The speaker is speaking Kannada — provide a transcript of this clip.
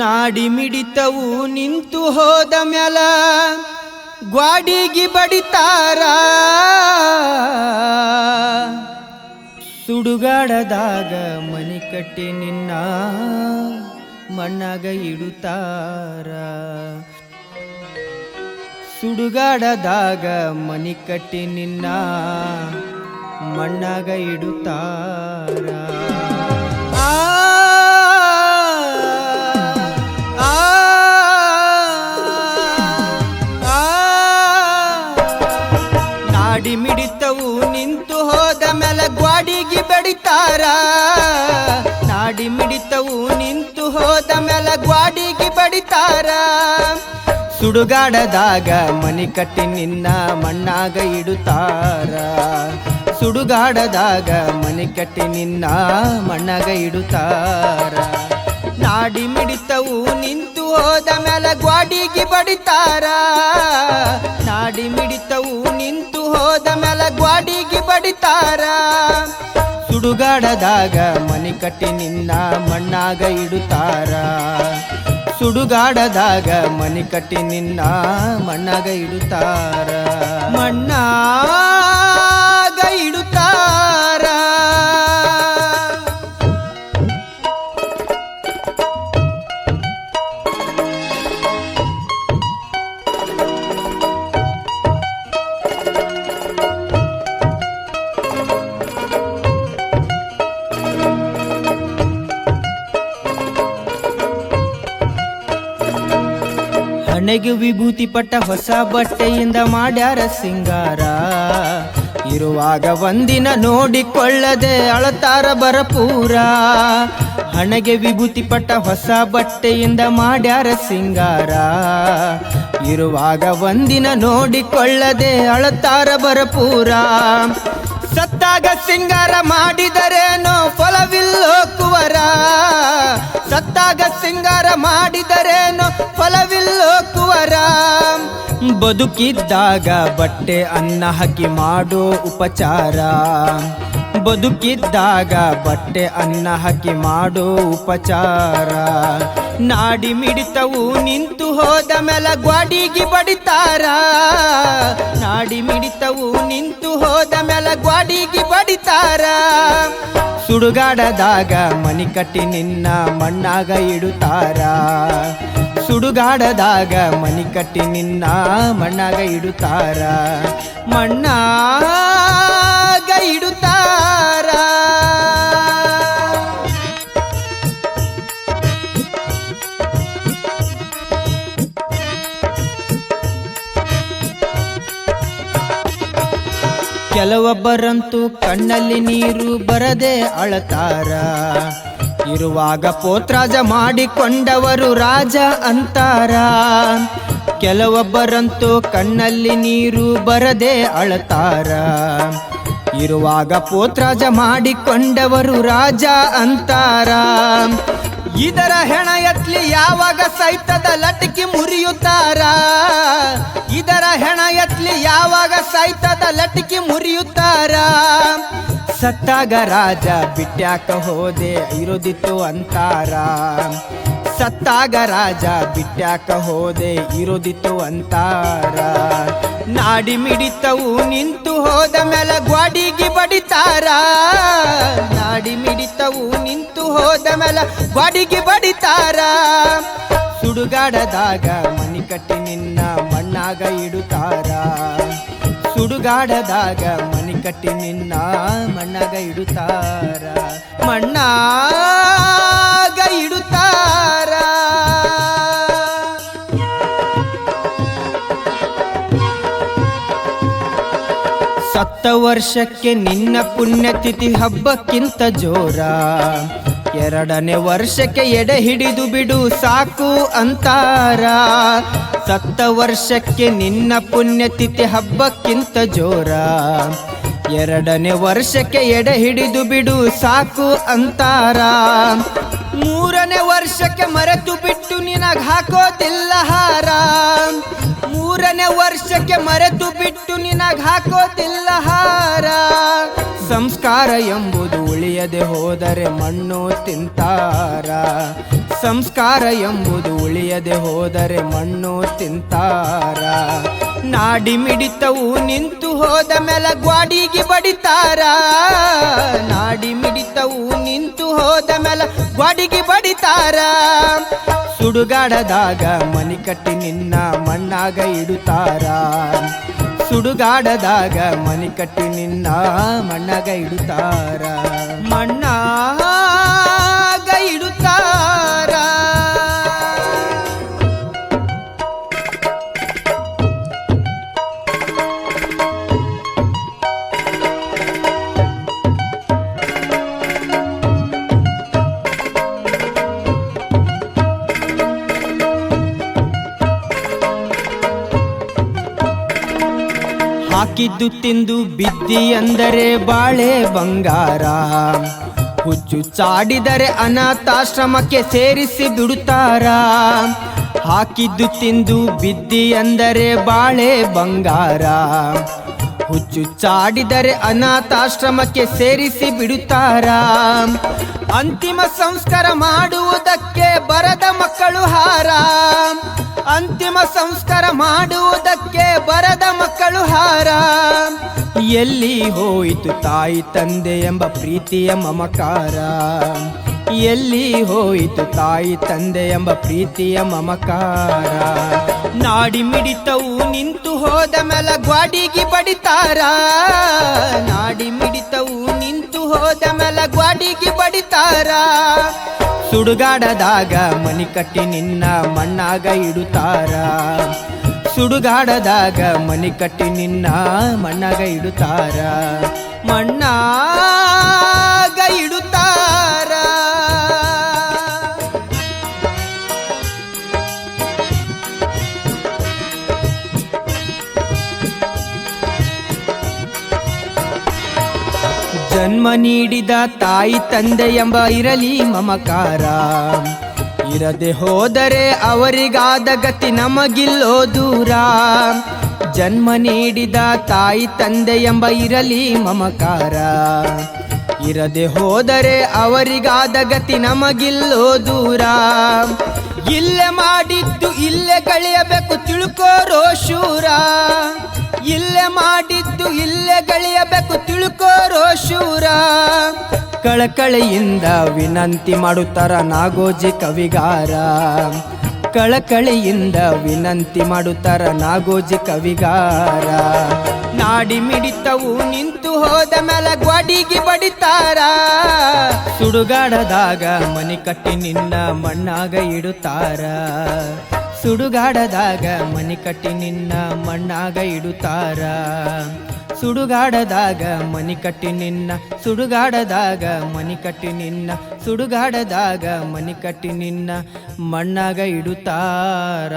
ನಾಡಿ ಮಿಡಿತವು ನಿಂತು ಹೋದ ಮ್ಯಾಲ ಗ್ವಾಡಿಗಿ ಬಡಿತಾರ. ಸುಡುಗಾಡದಾಗ ಮನಿ ಕಟ್ಟಿ ನಿನ್ನ ಮಣ್ಣಾಗ ಇಡುತ್ತಾರ. ಸುಡುಗಾಡದಾಗ ಮನಿ ಕಟ್ಟಿ ನಿನ್ನ ಮಣ್ಣಾಗ ಇಡುತ್ತಾರ. ಗ್ವಾಡಿಗೆ ಬಡಿತಾರ? ನಾಡಿ ಮಿಡಿತವು ನಿಂತು ಹೋದ ಮೇಲೆ ಗ್ವಾಡಿಗೆ ಬಡಿತಾರ? ಸುಡುಗಾಡದಾಗ ಮನಿ ಕಟ್ಟಿ ನಿನ್ನ ಮಣ್ಣಾಗ ಇಡುತ್ತಾರ? ಸುಡುಗಾಡದಾಗ ಮನಿ ಕಟ್ಟಿ ನಿನ್ನ ಮಣ್ಣಾಗ ಇಡುತ್ತಾರ? ನಾಡಿ ಮಿಡಿತವು ನಿಂತು ಹೋದ ಮೇಲೆ ಗ್ವಾಡಿಗೆ ಬಡಿತಾರ? ನಾಡಿ ಮಿಡಿತವು ನಿಂತು ಹೋದ ಮೇಲೆ ಗ್ವಾಡಿಗೆ ಬಡಿತಾರ? ಸುಡುಗಾಡದಾಗ ಮನಿ ಕಟ್ಟಿ ನಿನ್ನ ಮಣ್ಣಾಗ ಇಡುತ್ತಾರ. ಸುಡುಗಾಡದಾಗ ಮನಿ ಕಟ್ಟಿ ನಿನ್ನ ಮಣ್ಣಾಗ ಇಡುತ್ತಾರ. ಮಣ್ಣಾಗ ಹಣೆಗೆ ವಿಭೂತಿ ಪಟ್ಟ ಹೊಸ ಬಟ್ಟೆಯಿಂದ ಮಾಡ್ಯಾರ ಸಿಂಗಾರ. ಇರುವಾಗ ಒಂದಿನ ನೋಡಿಕೊಳ್ಳದೆ ಅಳತಾರ ಬರಪೂರ. ಹಣೆಗೆ ವಿಭೂತಿ ಪಟ್ಟ ಹೊಸ ಬಟ್ಟೆಯಿಂದ ಮಾಡ್ಯಾರ ಸಿಂಗಾರ. ಇರುವಾಗ ಒಂದಿನ ನೋಡಿಕೊಳ್ಳದೆ ಅಳತಾರ ಬರಪೂರ. ಸತ್ತಾಗ ಸಿಂಗಾರ ಮಾಡಿದರೇನೋ ಫಲವಿಲ್ಲೋ ಕುವರ? ಸತ್ತಾಗ ಸಿಂಗಾರ ಮಾಡಿದರೇನೋ ಫಲವಿಲ್ಲೋ ಕುವರ? ಬದುಕಿದ್ದಾಗ ಬಟ್ಟೆ ಅನ್ನ ಹಾಕಿ ಮಾಡೋ ಉಪಚಾರ. ಬದುಕಿದ್ದಾಗ ಬಟ್ಟೆ ಅನ್ನ ಹಾಕಿ ಮಾಡೋ ಉಪಚಾರ. ನಾಡಿ ಮಿಡಿತವು ನಿಂತು ಹೋದ ಮೇಲೆ ಗ್ವಾಡಿಗೆ ಬಡಿತಾರ. ನಾಡಿ ಮಿಡಿತವು ನಿಂತು ಹೋದ ಗ್ವಾಡಿಗೆ ಬಡಿತಾರ. ಸುಡುಗಾಡದಾಗ ಮನಿ ಕಟ್ಟಿ ನಿನ್ನ ಮಣ್ಣಾಗ ಇಡುತ್ತಾರ. ಸುಡುಗಾಡದಾಗ ಮನಿ ಕಟ್ಟಿ ನಿನ್ನ ಮಣ್ಣಾಗ ಇಡುತ್ತಾರ. ಮಣ್ಣಾಗ ಕೆಲವೊಬ್ಬರಂತೂ ಕಣ್ಣಲ್ಲಿ ನೀರು ಬರದೆ ಅಳತಾರ. ಇರುವಾಗ ಪೋತ್ರಾಜ ಮಾಡಿಕೊಂಡವರು ರಾಜ ಅಂತಾರ. ಕೆಲವೊಬ್ಬರಂತೂ ಕಣ್ಣಲ್ಲಿ ನೀರು ಬರದೆ ಅಳತಾರ. ಇರುವಾಗ ಪೋತ್ರಾಜ ಮಾಡಿಕೊಂಡವರು ರಾಜ ಅಂತಾರ. ಇದರ ಹೆಣ ಎತ್ಲಿ ಯಾವಾಗ ಸೈತದ ಲಟಕಿ ಮುರಿಯುತ್ತಾರ? ಇದರ ಹೆಣ ಎತ್ಲಿ ಯಾವಾಗ ಸೈತದ ಲಟಕಿ ಮುರಿಯುತ್ತಾರ? ಸತ್ತಾಗ ರಾಜ ಬಿಟ್ಯಾಕ ಹೋದೆ, ಇರೋದಿತ್ತು ಅಂತಾರ. ಸತ್ತಾಗ ರಾಜ ಬಿಟ್ಯಾಕ ಹೋದೆ, ಇರೋದಿತ್ತು ಅಂತಾರ. ನಾಡಿ ಮಿಡಿತವು ನಿಂತು ಹೋದ ಮೇಲೆ ಗ್ವಾಡಿಗೆ ಬಡಿತಾರ. ಮೇಲೆ ಗ್ವಾಡಿಗೆ ಬಡಿತಾರ. ಸುಡುಗಾಡದಾಗ ಮನಿ ಕಟ್ಟಿ ನಿನ್ನ ಮಣ್ಣಾಗ ಇಡುತ್ತಾರ. ಸುಡುಗಾಡದಾಗ ಮನಿ ಕಟ್ಟಿ ನಿನ್ನ ಮಣ್ಣಾಗ ಇಡುತ್ತಾರ. ಮಣ್ಣಾಗ ಇಡುತ್ತಾರ. ಸತ್ತ ವರ್ಷಕ್ಕೆ ನಿನ್ನ ಪುಣ್ಯತಿಥಿ ಹಬ್ಬಕ್ಕಿಂತ ಜೋರ. ಎರಡನೇ ವರ್ಷಕ್ಕೆ ಎಡೆ ಹಿಡಿದು ಬಿಡು ಸಾಕು ಅಂತಾರ. ಸತ್ತ ವರ್ಷಕ್ಕೆ ನಿನ್ನ ಪುಣ್ಯತಿಥಿ ಹಬ್ಬಕ್ಕಿಂತ ಜೋರ. ಎರಡನೇ ವರ್ಷಕ್ಕೆ ಎಡೆ ಹಿಡಿದು ಬಿಡು ಸಾಕು ಅಂತಾರ. ಮೂರನೇ ವರ್ಷಕ್ಕೆ ಮರೆತು ಬಿಟ್ಟು ನಿನಗ ಹಾಕೋದಿಲ್ಲ ಹಾರ ಮೂರನೇ ವರ್ಷಕ್ಕೆ ಮರೆತು ಬಿಟ್ಟು ನಿನಗ ಹಾಕೋದಿಲ್ಲ ಹಾರ ಸಂಸ್ಕಾರ ಎಂಬುದು ಉಳಿಯದೆ ಹೋದರೆ ಮಣ್ಣು ತಿಂತಾರ. ಸಂಸ್ಕಾರ ಎಂಬುದು ಉಳಿಯದೆ ಹೋದರೆ ಮಣ್ಣು ತಿಂತಾರ. ನಾಡಿ ಮಿಡಿತವು ನಿಂತು ಹೋದ ಮೇಲೆ ಗ್ವಾಡಿಗೆ ಬಡಿತಾರ. ನಾಡಿ ಮಿಡಿತವು ನಿಂತು ಹೋದ ಮೇಲೆ ಗ್ವಾಡಿಗೆ ಬಡಿತಾರ. ಸುಡುಗಾಡದಾಗ ಮನಿ ಕಟ್ಟಿ ನಿನ್ನ ಮಣ್ಣಾಗ ಇಡುತ್ತಾರ. ಸುಡುಗಾಡದಾಗ ಮನಿ ಕಟ್ಟಿ ನಿನ್ನ ಮಣ್ಣಾಗ ಇಡುತ್ತಾರ. ಮಣ್ಣಾಗ ಹಾಕಿದ್ದು ತಿಂದು ಬಿದ್ದಿ ಅಂದರೆ ಬಾಳೆ ಬಂಗಾರ. ಹುಚ್ಚು ಚಾಡಿದರೆ ಅನಾಥಾಶ್ರಮಕ್ಕೆ ಸೇರಿಸಿ ಬಿಡುತ್ತಾರ. ಹಾಕಿದ್ದು ತಿಂದು ಬಿದ್ದಿ ಅಂದರೆ ಬಾಳೆ ಬಂಗಾರ. ಹುಚ್ಚು ಚಾಡಿದರೆ ಅನಾಥಾಶ್ರಮಕ್ಕೆ ಸೇರಿಸಿ ಬಿಡುತ್ತಾರ. ಅಂತಿಮ ಸಂಸ್ಕಾರ ಮಾಡುವುದಕ್ಕೆ ಬರದ ಮಕ್ಕಳು ಹಾರ. ಅಂತಿಮ ಸಂಸ್ಕಾರ ಮಾಡುವುದಕ್ಕೆ ಬರದ ಮಕ್ಕಳು ಹಾರ. ಎಲ್ಲಿ ಹೋಯಿತು ತಾಯಿ ತಂದೆ ಎಂಬ ಪ್ರೀತಿಯ ಮಮಕಾರ. ಎಲ್ಲಿ ಹೋಯಿತು ತಾಯಿ ತಂದೆ ಎಂಬ ಪ್ರೀತಿಯ ಮಮಕಾರ. ನಾಡಿ ಮಿಡಿತವು ನಿಂತು ಹೋದ ಮೇಲ ಗ್ವಾಡಿಗೆ ಬಡಿತಾರ. ನಾಡಿ ಮಿಡಿತವು ನಿಂತು ಹೋದ ಮೇಲ ಗ್ವಾಡಿಗೆ ಬಡಿತಾರ. ಸುಡುಗಾಡದಾಗ ಮನಿ ಕಟ್ಟಿ ನಿನ್ನ ಮಣ್ಣಾಗ ಇಡುತ್ತಾರ. ಸುಡುಗಾಡದಾಗ ಮನಿ ಕಟ್ಟಿ ನಿನ್ನ ಮಣ್ಣಾಗ ಇಡುತ್ತಾರ. ಮಣ್ಣಾಗ ಜನ್ಮ ನೀಡಿದ ತಾಯಿ ತಂದೆ ಎಂಬ ಇರಲಿ ಮಮಕಾರ. ಇರದೆ ಹೋದರೆ ಅವರಿಗಾದ ಗತಿ ನಮಗಿಲ್ಲೋ ದೂರ. ಜನ್ಮ ನೀಡಿದ ತಾಯಿ ತಂದೆ ಎಂಬ ಇರಲಿ ಮಮಕಾರ. ಇರದೆ ಹೋದರೆ ಅವರಿಗಾದ ಗತಿ ನಮಗಿಲ್ಲೋ ದೂರ. ಇಲ್ಲೇ ಮಾಡಿದ್ದು ಇಲ್ಲೇ ಕಳೆಯಬೇಕು ತಿಳ್ಕೋರೋ ಶೂರ ಇಲ್ಲೇ ಮಾಡಿದ್ದು ಇಲ್ಲೇ ಗಳಿಯಬೇಕು ತಿಳ್ಕೋರೋ ಶೂರ ಕಳಕಳಿಯಿಂದ ವಿನಂತಿ ಮಾಡುತ್ತಾರ ನಾಗೋಜಿ ಕವಿಗಾರ. ಕಳಕಳಿಯಿಂದ ವಿನಂತಿ ಮಾಡುತ್ತಾರ ನಾಗೋಜಿ ಕವಿಗಾರ. ನಾಡಿ ಮಿಡಿತವು ನಿಂತು ಹೋದ ಮೇಲೆ ಗ್ವಾಡಿಗೆ ಬಡಿತಾರ. ಸುಡುಗಾಡದಾಗ ಮನಿ ಕಟ್ಟಿ ನಿನ್ನ ಮಣ್ಣಾಗ ಇಡುತ್ತಾರ. ಸುಡುಗಾಡದಾಗ ಮನಿ ಕಟ್ಟಿ ನಿನ್ನ ಮಣ್ಣಾಗ ಇಡುತ್ತಾರ. ಸುಡುಗಾಡದಾಗ ಮನಿ ಕಟ್ಟಿ ನಿನ್ನ ಸುಡುಗಾಡದಾಗ ಮನಿ ಕಟ್ಟಿ ನಿನ್ನ ಸುಡುಗಾಡದಾಗ ಮನಿ ಕಟ್ಟಿ ನಿನ್ನ ಮಣ್ಣಾಗ ಇಡುತ್ತಾರ?